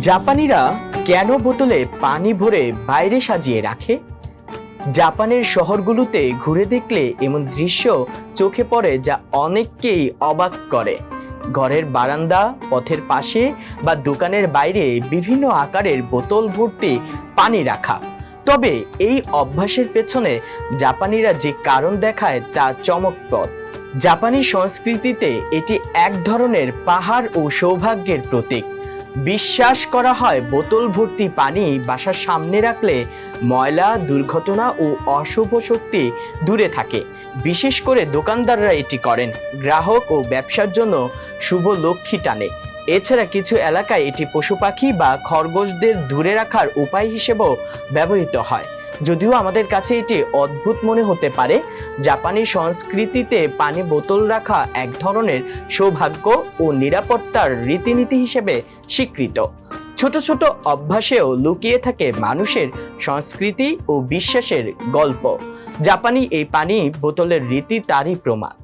জাপানিরা কেন বোতলে পানি ভরে বাইরে সাজিয়ে রাখে? জাপানের শহরগুলোতে ঘুরে দেখলে এমন দৃশ্য চোখে পড়ে যা অনেককেই অবাক করে। ঘরের বারান্দা, পথের পাশে বা দোকানের বাইরে বিভিন্ন আকারের বোতল ভর্তি পানি রাখা। তবে এই অভ্যাসের পেছনে জাপানিরা যে কারণ দেখায় তা চমকপ্রদ। জাপানি সংস্কৃতিতে এটি এক ধরনের পাহাড় ও সৌভাগ্যের প্রতীক। বিশ্বাস করা হয় বোতল ভর্তি পানি বাসার সামনে রাখলে ময়লা, দুর্ঘটনা ও অশুভ শক্তি দূরে থাকে। বিশেষ করে দোকানদাররা এটি করেন। গ্রাহক ও ব্যবসার জন্য শুভ লক্ষ্মী টানে। এছাড়া কিছু এলাকায় এটি পশু পাখি বা খরগোশদের দূরে রাখার উপায় হিসেবেও ব্যবহৃত হয়। যদিও আমাদের কাছে এটি অদ্ভুত মনে হতে পারে, জাপানি সংস্কৃতিতে পানি বোতল রাখা এক ধরনের সৌভাগ্য ও নিরাপত্তার রীতিনীতি হিসেবে স্বীকৃত। ছোট ছোট অভ্যাসেও লুকিয়ে থাকে মানুষের সংস্কৃতি ও বিশ্বাসের গল্প। জাপানি এই পানি বোতলের রীতি তারই প্রমাণ।